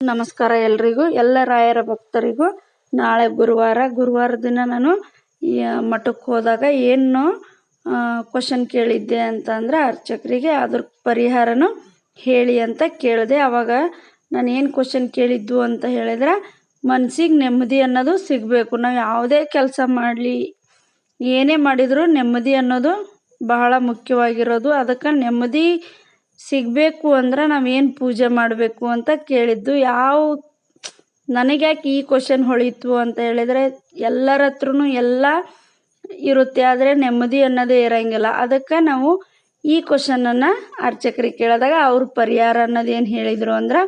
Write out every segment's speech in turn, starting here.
ನಮಸ್ಕಾರ ಎಲ್ರಿಗೂ, ಎಲ್ಲ ರಾಯರ ಭಕ್ತರಿಗೂ. ನಾಳೆ ಗುರುವಾರ ಗುರುವಾರ ದಿನ ನಾನು ಮಠಕ್ಕೆ ಹೋದಾಗ ಏನು ಕ್ವಶನ್ ಕೇಳಿದ್ದೆ ಅಂತಂದ್ರೆ ಅರ್ಚಕರಿಗೆ ಅದ್ರ ಪರಿಹಾರನು ಹೇಳಿ ಅಂತ ಕೇಳಿದೆ. ಅವಾಗ ನಾನು ಏನು ಕ್ವಶನ್ ಕೇಳಿದ್ದು ಅಂತ ಹೇಳಿದ್ರೆ, ಮನ್ಸಿಗೆ ನೆಮ್ಮದಿ ಅನ್ನೋದು ಸಿಗಬೇಕು. ನಾವು ಯಾವುದೇ ಕೆಲಸ ಮಾಡಲಿ, ಏನೇ ಮಾಡಿದರೂ ನೆಮ್ಮದಿ ಅನ್ನೋದು ಬಹಳ ಮುಖ್ಯವಾಗಿರೋದು. ಅದಕ್ಕೆ ನೆಮ್ಮದಿ ಸಿಗಬೇಕು ಅಂದ್ರೆ ನಾವೇನು ಪೂಜೆ ಮಾಡಬೇಕು ಅಂತ ಕೇಳಿದ್ದು. ಯಾವ, ನನಗೆ ಯಾಕೆ ಈ ಕ್ವಶನ್ ಹೊಳೀತು ಅಂತ ಹೇಳಿದರೆ ಎಲ್ಲರ ಹತ್ರನೂ ಎಲ್ಲ ಇರುತ್ತೆ, ಆದರೆ ನೆಮ್ಮದಿ ಅನ್ನೋದೇ ಇರೋಂಗಿಲ್ಲ. ಅದಕ್ಕೆ ನಾವು ಈ ಕ್ವಶನನ್ನು ಅರ್ಚಕರಿಗೆ ಕೇಳಿದಾಗ ಅವ್ರ ಪರಿಹಾರ ಅನ್ನೋದೇನು ಹೇಳಿದರು ಅಂದ್ರೆ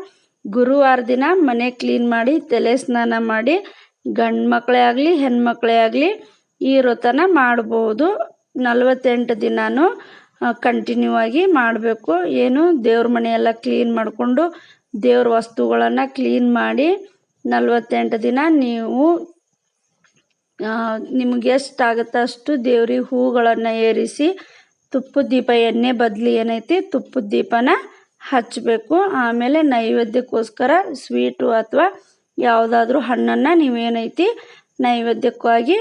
ಗುರುವಾರ ದಿನ ಮನೆ ಕ್ಲೀನ್ ಮಾಡಿ, ತಲೆ ಸ್ನಾನ ಮಾಡಿ, ಗಂಡು ಮಕ್ಕಳೇ ಆಗಲಿ, ಹೆಣ್ಮಕ್ಳೇ ಆಗಲಿ ಈ ವ್ರತನ ಮಾಡ್ಬೋದು. ನಲವತ್ತೆಂಟು ದಿನವೂ ಕಂಟಿನ್ಯೂ ಆಗಿ ಮಾಡಬೇಕು. ಏನು, ದೇವ್ರ ಮನೆಯೆಲ್ಲ ಕ್ಲೀನ್ ಮಾಡಿಕೊಂಡು ದೇವ್ರ ವಸ್ತುಗಳನ್ನು ಕ್ಲೀನ್ ಮಾಡಿ ನಲವತ್ತೆಂಟು ದಿನ ನೀವು ನಿಮ್ಗೆ ಎಷ್ಟಾಗುತ್ತೆ ಅಷ್ಟು ದೇವ್ರಿಗೆ ಹೂಗಳನ್ನು ಏರಿಸಿ ತುಪ್ಪದ ದೀಪ, ಎಣ್ಣೆ ಬದಲಿ ಏನೈತಿ ತುಪ್ಪದ ದೀಪನ ಹಚ್ಚಬೇಕು ಆಮೇಲೆ ನೈವೇದ್ಯಕ್ಕೋಸ್ಕರ ಸ್ವೀಟು ಅಥವಾ ಯಾವುದಾದ್ರೂ ಹಣ್ಣನ್ನು ನೀವೇನೈತಿ ನೈವೇದ್ಯಕ್ಕಾಗಿ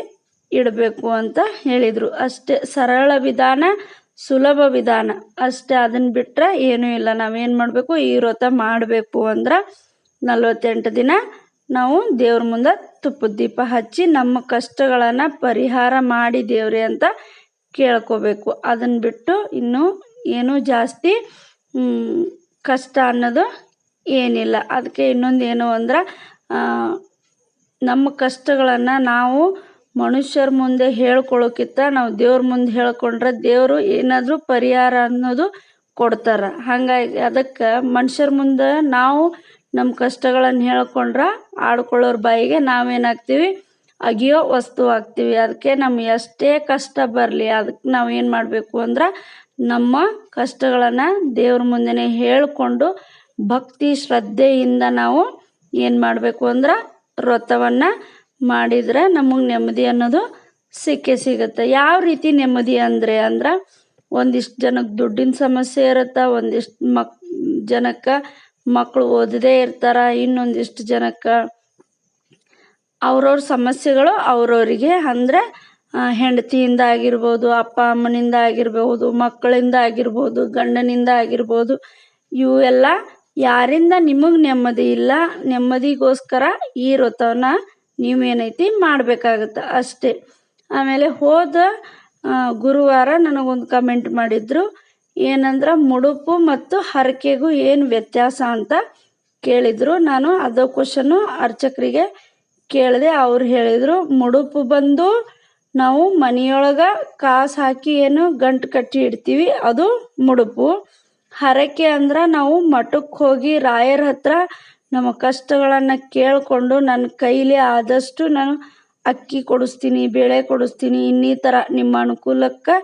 ಇಡಬೇಕು ಅಂತ ಹೇಳಿದರು. ಅಷ್ಟೇ ಸರಳ ವಿಧಾನ ಸುಲಭ ವಿಧಾನ. ಅಷ್ಟೇ ಅದನ್ನ ಬಿಟ್ಟರೆ ಏನೂ ಇಲ್ಲ. ನಾವೇನು ಮಾಡಬೇಕು? ಈ ವ್ರತ ಮಾಡಬೇಕು ಅಂದ್ರೆ ನಲವತ್ತೆಂಟು ದಿನ ನಾವು ದೇವ್ರ ಮುಂದೆ ತುಪ್ಪದ ದೀಪ ಹಚ್ಚಿ ನಮ್ಮ ಕಷ್ಟಗಳನ್ನು ಪರಿಹಾರ ಮಾಡಿ ದೇವ್ರಿ ಅಂತ ಕೇಳ್ಕೋಬೇಕು. ಅದನ್ನು ಬಿಟ್ಟು ಇನ್ನೂ ಏನೂ ಜಾಸ್ತಿ ಕಷ್ಟ ಅನ್ನೋದು ಏನಿಲ್ಲ. ಅದಕ್ಕೆ ಇನ್ನೊಂದು ಏನು ಅಂದ್ರೆ ನಮ್ಮ ಕಷ್ಟಗಳನ್ನು ನಾವು ಮನುಷ್ಯರ ಮುಂದೆ ಹೇಳ್ಕೊಳ್ಳೋಕ್ಕಿಂತ ನಾವು ದೇವ್ರ ಮುಂದೆ ಹೇಳ್ಕೊಂಡ್ರೆ ದೇವರು ಏನಾದರೂ ಪರಿಹಾರ ಅನ್ನೋದು ಕೊಡ್ತಾರೆ. ಹಾಗಾಗಿ ಅದಕ್ಕೆ ಮನುಷ್ಯರ ಮುಂದೆ ನಾವು ನಮ್ಮ ಕಷ್ಟಗಳನ್ನು ಹೇಳ್ಕೊಂಡ್ರೆ ಆಡ್ಕೊಳ್ಳೋರ ಬಾಯಿಗೆ ನಾವೇನಾಗ್ತೀವಿ? ಅಗಿಯೋ ವಸ್ತು ಆಗ್ತೀವಿ. ಅದಕ್ಕೆ ನಮ್ಗೆ ಎಷ್ಟೇ ಕಷ್ಟ ಬರಲಿ ಅದಕ್ಕೆ ನಾವು ಏನು ಮಾಡಬೇಕು ಅಂದ್ರೆ ನಮ್ಮ ಕಷ್ಟಗಳನ್ನು ದೇವ್ರ ಮುಂದೆನೇ ಹೇಳಿಕೊಂಡು ಭಕ್ತಿ ಶ್ರದ್ಧೆಯಿಂದ ನಾವು ಏನು ಮಾಡಬೇಕು ಅಂದ್ರೆ ವ್ರತವನ್ನು ಮಾಡಿದರೆ ನಮಗೆ ನೆಮ್ಮದಿ ಅನ್ನೋದು ಸಿಕ್ಕೇ ಸಿಗುತ್ತೆ. ಯಾವ ರೀತಿ ನೆಮ್ಮದಿ ಅಂದರೆ ಅಂದ್ರೆ ಒಂದಿಷ್ಟು ಜನಕ್ಕೆ ದುಡ್ಡಿನ ಸಮಸ್ಯೆ ಇರುತ್ತೆ, ಒಂದಿಷ್ಟು ಮಕ್, ಜನಕ್ಕೆ ಮಕ್ಕಳು ಓದದೇ ಇರ್ತಾರೆ, ಇನ್ನೊಂದಿಷ್ಟು ಜನಕ್ಕೆ ಅವ್ರವ್ರ ಸಮಸ್ಯೆಗಳು ಅವ್ರವರಿಗೆ ಅಂದರೆ ಹೆಂಡತಿಯಿಂದ ಆಗಿರ್ಬೋದು, ಅಪ್ಪ ಅಮ್ಮನಿಂದ ಆಗಿರ್ಬೋದು, ಮಕ್ಕಳಿಂದ ಆಗಿರ್ಬೋದು, ಗಂಡನಿಂದ ಆಗಿರ್ಬೋದು, ಇವು ಎಲ್ಲ ಯಾರಿಂದ ನಿಮಗೆ ನೆಮ್ಮದಿ ಇಲ್ಲ, ನೆಮ್ಮದಿಗೋಸ್ಕರ ಈ ವ್ರತವನ್ನ ನೀವೇನೈತಿ ಮಾಡಬೇಕಾಗತ್ತೆ ಅಷ್ಟೇ. ಆಮೇಲೆ ಹೋದ ಗುರುವಾರ ನನಗೊಂದು ಕಮೆಂಟ್ ಮಾಡಿದ್ರು, ಏನಂದ್ರೆ ಮುಡುಪು ಮತ್ತು ಹರಕೆಗೂ ಏನು ವ್ಯತ್ಯಾಸ ಅಂತ ಕೇಳಿದರು. ನಾನು ಅದು ಕ್ವಶನ್ನು ಅರ್ಚಕರಿಗೆ ಕೇಳಿದೆ, ಅವ್ರು ಹೇಳಿದರು, ಮುಡುಪು ಬಂದು ನಾವು ಮನೆಯೊಳಗೆ ಕಾಸು ಹಾಕಿ ಏನು ಗಂಟು ಕಟ್ಟಿ ಇಡ್ತೀವಿ, ಅದು ಮುಡುಪು. ಹರಕೆ ಅಂದ್ರೆ ನಾವು ಮಠಕ್ಕೆ ಹೋಗಿ ರಾಯರ ಹತ್ರ ನಮ್ಮ ಕಷ್ಟಗಳನ್ನು ಕೇಳಿಕೊಂಡು ನನ್ನ ಕೈಲಿ ಆದಷ್ಟು ನಾನು ಅಕ್ಕಿ ಕೊಡಿಸ್ತೀನಿ, ಬೇಳೆ ಕೊಡಿಸ್ತೀನಿ, ಇನ್ನಿತರ ನಿಮ್ಮ ಅನುಕೂಲಕ್ಕೆ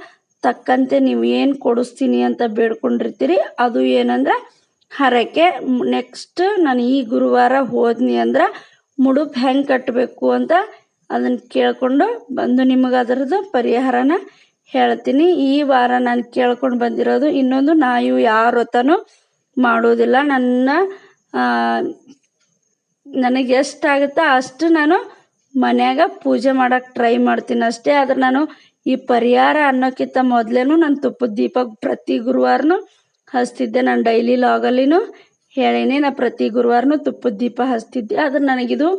ತಕ್ಕಂತೆ ನೀವು ಏನು ಕೊಡಿಸ್ತೀನಿ ಅಂತ ಬೇಡ್ಕೊಂಡಿರ್ತೀರಿ? ಅದು ಏನಂದ್ರೆ, ಹರಕೆ ನೆಕ್ಸ್ಟ್ ನಾನು ಈ ಗುರುವಾರ ಹೋದ್ನಿ ಅಂದ್ರೆ ಮುಡುಪು ಹೆಂಗೆ ಕಟ್ಟಬೇಕು ಅಂತ ಅದನ್ನು ಕೇಳಿಕೊಂಡು ಬಂದು ನಿಮಗೆ ಅದರದ್ದು ಪರಿಹಾರನ ಹೇಳ್ತೀನಿ. ಈ ವಾರ ನಾನು ಕೇಳ್ಕೊಂಡು ಬಂದಿರೋದು ಇನ್ನೊಂದು ನಾಯು ಯಾವ ಹೊತ್ತನೂ ಮಾಡೋದಿಲ್ಲ. ನನ್ನ ನನಗೆ ಎಷ್ಟಾಗುತ್ತೋ ಅಷ್ಟು ನಾನು ಮನ್ಯಾಗ ಪೂಜೆ ಮಾಡೋಕೆ ಟ್ರೈ ಮಾಡ್ತೀನಿ ಅಷ್ಟೇ. ಆದ್ರೆ ನಾನು ಈ ಪರಿಹಾರ ಅನ್ನೋಕ್ಕಿಂತ ಮೊದಲೇನು ನಾನು ತುಪ್ಪದ ದೀಪ ಪ್ರತಿ ಗುರುವಾರನೂ ಹಚ್ತಿದ್ದೆ. ನಾನು ಡೈಲಿ ಲಾಗಲ್ಲಿನೂ ಹೇಳೀನಿ, ನಾ ಪ್ರತಿ ಗುರುವಾರನೂ ತುಪ್ಪದ ದೀಪ ಹಚ್ತಿದ್ದೆ. ಆದ್ರೆ ನನಗಿದು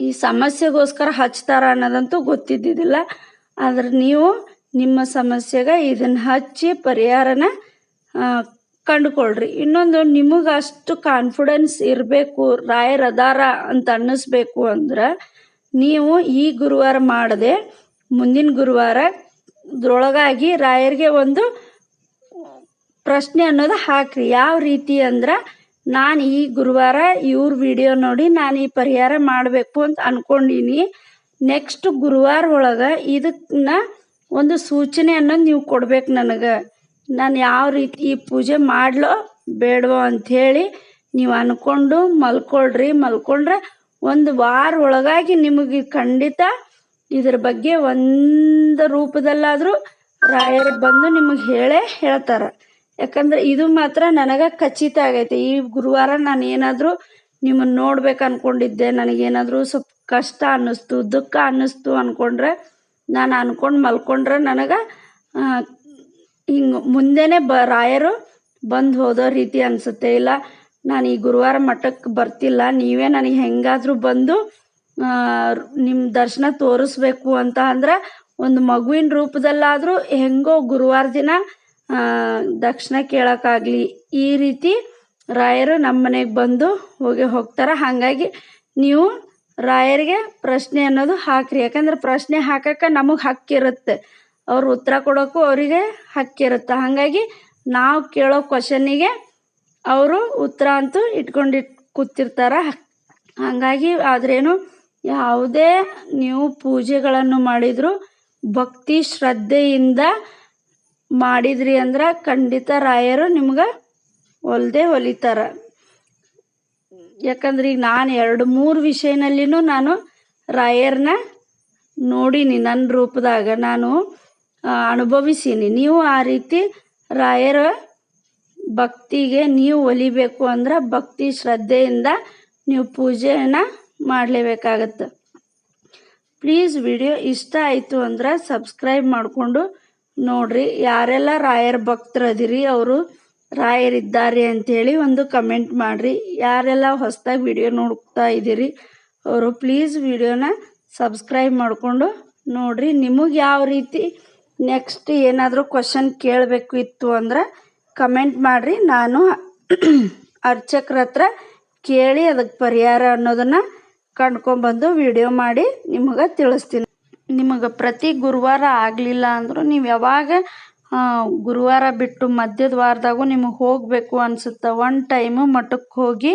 ಈ ಸಮಸ್ಯೆಗೋಸ್ಕರ ಹಚ್ತಾರ ಅನ್ನೋದಂತೂ ಗೊತ್ತಿದ್ದಿದ್ದಿಲ್ಲ. ಆದ್ರೆ ನೀವು ನಿಮ್ಮ ಸಮಸ್ಯೆಗೆ ಇದನ್ನು ಹಚ್ಚಿ ಪರಿಹಾರನ ಕಂಡುಕೊಳ್ರಿ. ಇನ್ನೊಂದು ನಿಮಗೆ ಅಷ್ಟು ಕಾನ್ಫಿಡೆನ್ಸ್ ಇರಬೇಕು, ರಾಯರ್ ಅದಾರ ಅಂತ ಅನ್ನಿಸ್ಬೇಕು ಅಂದ್ರೆ, ನೀವು ಈ ಗುರುವಾರ ಮಾಡದೆ, ಮುಂದಿನ ಗುರುವಾರ ಇದ್ರೊಳಗಾಗಿ ರಾಯರಿಗೆ ಒಂದು ಪ್ರಶ್ನೆ ಅನ್ನೋದು ಹಾಕ್ರಿ. ಯಾವ ರೀತಿ ಅಂದ್ರೆ, ನಾನು ಈ ಗುರುವಾರ ಇವ್ರ ವಿಡಿಯೋ ನೋಡಿ ನಾನು ಈ ಪರಿಹಾರ ಮಾಡಬೇಕು ಅಂತ ಅಂದ್ಕೊಂಡೀನಿ ನೆಕ್ಸ್ಟ್ ಗುರುವಾರ ಒಳಗೆ ಇದನ್ನ ಒಂದು ಸೂಚನೆ ಅನ್ನೋದು ನೀವು ಕೊಡ್ಬೇಕು ನನಗೆ. ನಾನು ಯಾವ ರೀತಿ ಈ ಪೂಜೆ ಮಾಡ್ಲೋ ಬೇಡವೋ ಅಂಥೇಳಿ ನೀವು ಅಂದ್ಕೊಂಡು ಮಲ್ಕೊಳ್ರಿ. ಮಲ್ಕೊಂಡ್ರೆ ಒಂದು ವಾರ ಒಳಗಾಗಿ ನಿಮಗೆ ಖಂಡಿತ ಇದ್ರ ಬಗ್ಗೆ ಒಂದು ರೂಪದಲ್ಲಾದರೂ ರಾಯರು ಬಂದು ನಿಮಗೆ ಹೇಳೇ ಹೇಳ್ತಾರೆ. ಯಾಕಂದ್ರೆ ಇದು ಮಾತ್ರ ನನಗೆ ಖಚಿತ ಆಗೈತೆ. ಈ ಗುರುವಾರ ನಾನು ಏನಾದರೂ ನಿಮ್ಮನ್ನು ನೋಡ್ಬೇಕು ಅಂದ್ಕೊಂಡಿದ್ದೆ ನನಗೇನಾದರೂ ಸ್ವಲ್ಪ ಕಷ್ಟ ಅನ್ನಿಸ್ತು, ದುಃಖ ಅನ್ನಿಸ್ತು ಅಂದ್ಕೊಂಡ್ರೆ ನಾನು ಅಂದ್ಕೊಂಡು ಮಲ್ಕೊಂಡ್ರೆ ನನಗೆ ಹಿಂಗೆ ಮುಂದೆನೇ ಬ ರಾಯರು ಬಂದು ಹೋದೋ ರೀತಿ ಅನಿಸುತ್ತೆ. ಇಲ್ಲ, ನಾನು ಈ ಗುರುವಾರ ಮಠಕ್ಕೆ ಬರ್ತಿಲ್ಲ. ನೀವೇ ನನಗೆ ಹೆಂಗಾದರೂ ಬಂದು ನಿಮ್ಮ ದರ್ಶನ ತೋರಿಸ್ಬೇಕು ಅಂತ ಅಂದ್ರೆ ಒಂದು ಮಗುವಿನ ರೂಪದಲ್ಲಾದರೂ ಹೆಂಗೋ ಗುರುವಾರ ದಿನ ದಕ್ಷಿಣ ಕೇಳೋಕ್ಕಾಗಲಿ. ಈ ರೀತಿ ರಾಯರು ನಮ್ಮ ಮನೆಗೆ ಬಂದು ಹೋಗಿ ಹೋಗ್ತಾರೆ. ಹಾಗಾಗಿ ನೀವು ರಾಯರಿಗೆ ಪ್ರಶ್ನೆ ಅನ್ನೋದು ಹಾಕ್ರಿ. ಯಾಕಂದ್ರೆ ಪ್ರಶ್ನೆ ಹಾಕಕ್ಕೆ ನಮಗೆ ಹಕ್ಕಿರುತ್ತೆ. ಅವ್ರು ಉತ್ತರ ಕೊಡೋಕ್ಕೂ ಅವರಿಗೆ ಹಕ್ಕಿರುತ್ತೆ ಹಾಗಾಗಿ ನಾವು ಕೇಳೋ ಕ್ವಶನಿಗೆ ಅವರು ಉತ್ತರ ಅಂತೂ ಇಟ್ಕೊಂಡಿ ಕೂತಿರ್ತಾರೆ. ಹಾಗಾಗಿ ಆದ್ರೇನು ಯಾವುದೇ ನೀವು ಪೂಜೆಗಳನ್ನು ಮಾಡಿದರೂ ಭಕ್ತಿ ಶ್ರದ್ಧೆಯಿಂದ ಮಾಡಿದ್ರಿ ಅಂದ್ರೆ ಖಂಡಿತ ರಾಯರು ನಿಮ್ಗೆ ಹೊಲ್ದೇ ಹೊಲಿತಾರ. ಯಾಕಂದ್ರೆ ಈಗ ನಾನು ಎರಡು ಮೂರು ವಿಷಯನಲ್ಲಿನೂ ನಾನು ರಾಯರನ್ನ ನೋಡೀನಿ. ನನ್ನ ರೂಪದಾಗ ನಾನು ಅನುಭವಿಸೀನಿ. ನೀವು ಆ ರೀತಿ ರಾಯರ ಭಕ್ತಿಗೆ ನೀವು ಒಲಿಬೇಕು ಅಂದ್ರೆ ಭಕ್ತಿ ಶ್ರದ್ಧೆಯಿಂದ ನೀವು ಪೂಜೆಯನ್ನು ಮಾಡಲೇಬೇಕಾಗತ್ತೆ. ಪ್ಲೀಸ್ ವಿಡಿಯೋ ಇಷ್ಟ ಆಯಿತು ಅಂದ್ರೆ ಸಬ್ಸ್ಕ್ರೈಬ್ ಮಾಡಿಕೊಂಡು ನೋಡ್ರಿ. ಯಾರೆಲ್ಲ ರಾಯರ ಭಕ್ತರದಿರಿ ಅವರು ರಾಯರಿದ್ದಾರೆ ಅಂಥೇಳಿ ಒಂದು ಕಮೆಂಟ್ ಮಾಡಿರಿ. ಯಾರೆಲ್ಲ ಹೊಸದಾಗಿ ವಿಡಿಯೋ ನೋಡ್ತಾ ಇದ್ದೀರಿ ಅವರು ಪ್ಲೀಸ್ ವಿಡಿಯೋನ ಸಬ್ಸ್ಕ್ರೈಬ್ ಮಾಡಿಕೊಂಡು ನೋಡಿರಿ. ನಿಮಗೆ ಯಾವ ರೀತಿ ನೆಕ್ಸ್ಟ್ ಏನಾದರೂ ಕ್ವಶನ್ ಕೇಳಬೇಕು ಇತ್ತು ಅಂದ್ರೆ ಕಮೆಂಟ್ ಮಾಡಿರಿ. ನಾನು ಅರ್ಚಕ್ರ ಹತ್ರ ಕೇಳಿ ಅದಕ್ಕೆ ಪರಿಹಾರ ಅನ್ನೋದನ್ನು ಕಂಡ್ಕೊಂಬಂದು ವಿಡಿಯೋ ಮಾಡಿ ನಿಮಗೆ ತಿಳಿಸ್ತೀನಿ. ನಿಮಗೆ ಪ್ರತಿ ಗುರುವಾರ ಆಗಲಿಲ್ಲ ಅಂದರೂ ನೀವು ಯಾವಾಗ ಗುರುವಾರ ಬಿಟ್ಟು ಮಧ್ಯದ ವಾರದಾಗೂ ನಿಮಗೆ ಹೋಗಬೇಕು ಅನಿಸುತ್ತೆ. ಒನ್ ಟೈಮು ಮಠಕ್ಕೆ ಹೋಗಿ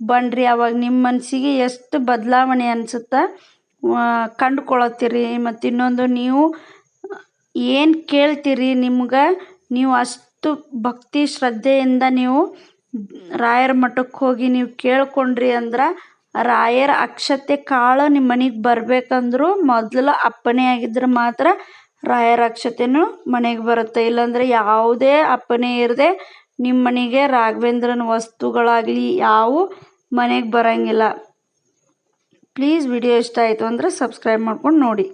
ಬನ್ನಿರಿ ಅವಾಗ ನಿಮ್ಮ ಮನಸ್ಸಿಗೆ ಎಷ್ಟು ಬದಲಾವಣೆ ಅನಿಸುತ್ತೆ ಕಂಡುಕೊಳತ್ತೀರಿ ಮತ್ತು ಇನ್ನೊಂದು ನೀವು ಏನು ಕೇಳ್ತೀರಿ ನಿಮ್ಗೆ? ನೀವು ಅಷ್ಟು ಭಕ್ತಿ ಶ್ರದ್ಧೆಯಿಂದ ನೀವು ರಾಯರ ಮಠಕ್ಕೆ ಹೋಗಿ ನೀವು ಕೇಳ್ಕೊಂಡ್ರಿ ಅಂದ್ರೆ ರಾಯರ ಅಕ್ಷತೆ ಕಾಳು ನಿಮ್ಮ ಮನೆಗೆ ಬರ್ಬೇಕಂದ್ರೂ ಮೊದಲು ಅಪ್ಪಣೆ ಆಗಿದ್ರೆ ಮಾತ್ರ ರಾಯರ ಅಕ್ಷತೆನೂ ಮನೆಗೆ ಬರುತ್ತೆ. ಇಲ್ಲಾಂದ್ರೆ ಯಾವುದೇ ಅಪ್ಪಣೆ ಇರದೆ ನಿಮ್ಮ ಮನೆಗೆ ರಾಘವೇಂದ್ರನ ವಸ್ತುಗಳಾಗಲಿ ಯಾವು ಮನೆಗೆ ಬರೋಂಗಿಲ್ಲ. ಪ್ಲೀಸ್ ವಿಡಿಯೋ ಇಷ್ಟ ಆಯಿತು ಅಂದರೆ ಸಬ್ಸ್ಕ್ರೈಬ್ ಮಾಡ್ಕೊಂಡು ನೋಡಿ.